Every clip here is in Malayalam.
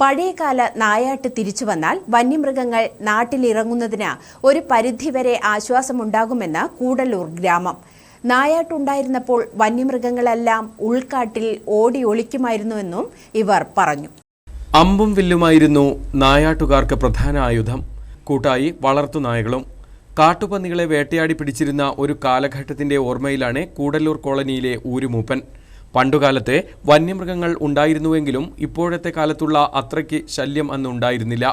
പഴയകാല നായാട്ട് തിരിച്ചു വന്നാൽ വന്യമൃഗങ്ങൾ നാട്ടിലിറങ്ങുന്നതിന് ഒരു പരിധിവരെ ആശ്വാസമുണ്ടാകുമെന്ന് കൂടല്ലൂർ ഗ്രാമം. നായാട്ടുണ്ടായിരുന്നപ്പോൾ വന്യമൃഗങ്ങളെല്ലാം ഉൾക്കാട്ടിൽ ഓടി ഒളിക്കുമായിരുന്നുവെന്നും ഇവർ പറഞ്ഞു. അമ്പും വില്ലുമായിരുന്നു നായാട്ടുകാർക്ക് പ്രധാന ആയുധം. കൂട്ടായി വളർത്തുനായകളും കാട്ടുപന്നികളെ വേട്ടയാടി പിടിച്ചിരുന്ന ഒരു കാലഘട്ടത്തിന്റെ ഓർമ്മയിലാണ് കൂടല്ലൂർ കോളനിയിലെ ഊരുമൂപ്പൻ. പണ്ടുകാലത്തെ വന്യമൃഗങ്ങൾ ഉണ്ടായിരുന്നുവെങ്കിലും ഇപ്പോഴത്തെ കാലത്തുള്ള അത്രയ്ക്ക് ശല്യം അന്ന് ഉണ്ടായിരുന്നില്ല.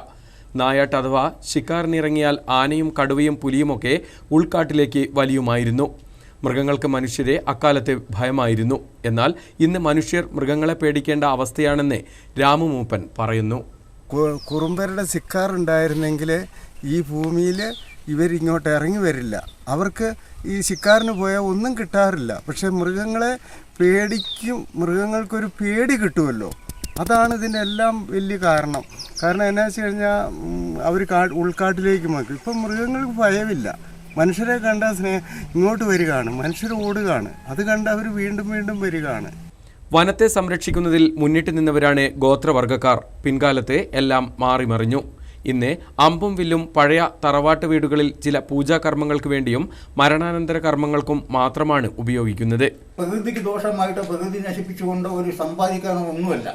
നായാട്ട് അഥവാ ശിക്കാറിനിറങ്ങിയാൽ ആനയും കടുവയും പുലിയുമൊക്കെ ഉൾക്കാട്ടിലേക്ക് വലിയുമായിരുന്നു. മൃഗങ്ങൾക്ക് മനുഷ്യരെ അക്കാലത്തെ ഭയമായിരുന്നു. എന്നാൽ ഇന്ന് മനുഷ്യർ മൃഗങ്ങളെ പേടിക്കേണ്ട അവസ്ഥയാണെന്ന് രാമമൂപ്പൻ പറയുന്നു. കുറുമ്പരുടെ സിക്കാർ ഉണ്ടായിരുന്നെങ്കിൽ ഈ ഭൂമിയിൽ ഇവരിങ്ങോട്ട് ഇറങ്ങി വരില്ല. അവർക്ക് ഈ ശിക്കാറിന് പോയാൽ ഒന്നും കിട്ടാറില്ല. പക്ഷേ മൃഗങ്ങളെ പേടിക്കും മൃഗങ്ങൾക്കൊരു പേടി കിട്ടുമല്ലോ. അതാണ് ഇതിന്റെ എല്ലാം വലിയ കാരണം. കാരണം എന്നാ വെച്ച് കഴിഞ്ഞാൽ അവർ കാ ഉൾക്കാട്ടിലേക്ക് മാറ്റും ഇപ്പം മൃഗങ്ങൾക്ക് ഭയമില്ല. മനുഷ്യരെ കണ്ട സ്നേഹം ഇങ്ങോട്ട് വരികയാണ് മനുഷ്യർ ഓടുകയാണ്. അത് കണ്ട് അവർ വീണ്ടും വീണ്ടും വരികയാണ്. വനത്തെ സംരക്ഷിക്കുന്നതിൽ മുന്നിട്ട് നിന്നവരാണ് ഗോത്രവർഗക്കാർ പിൻകാലത്തെ എല്ലാം മാറിമറിഞ്ഞു. ഇന്ന് അമ്പും വില്ലും പഴയ തറവാട്ട് വീടുകളിൽ ചില പൂജാകർമ്മങ്ങൾക്ക് വേണ്ടിയും മരണാനന്തര കർമ്മങ്ങൾക്കും മാത്രമാണ് ഉപയോഗിക്കുന്നത്. പ്രകൃതിക്ക് ദോഷമായിട്ട് പ്രകൃതി നശിപ്പിച്ചുകൊണ്ട് ഒരു സമ്പാദിക്കാനൊന്നുമല്ല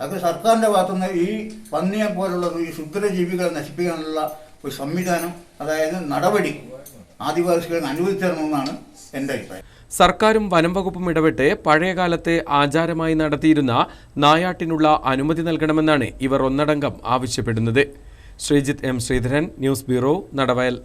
അത് സർക്കാരിന്റെ ഭാഗത്തുനിന്ന് ഈ പന്നിയെ പോലുള്ള ഈ ശുദ്രജീവികളെ നശിപ്പിക്കാനുള്ള ഒരു സംവിധാനം അതായത് നടപടി ആദിവാസികൾക്ക് അനുവദിച്ചു തരണമെന്നാണ് സർക്കാരും വനം വകുപ്പും ഇടപെട്ട് പഴയകാലത്തെ ആചാരമായി നടത്തിയിരുന്ന നായാട്ടിനുള്ള അനുമതി നൽകണമെന്നാണ് ഇവർ ഒന്നടങ്കം ആവശ്യപ്പെടുന്നത്. Sreejith M Sreedharan news bureau Nadavayal.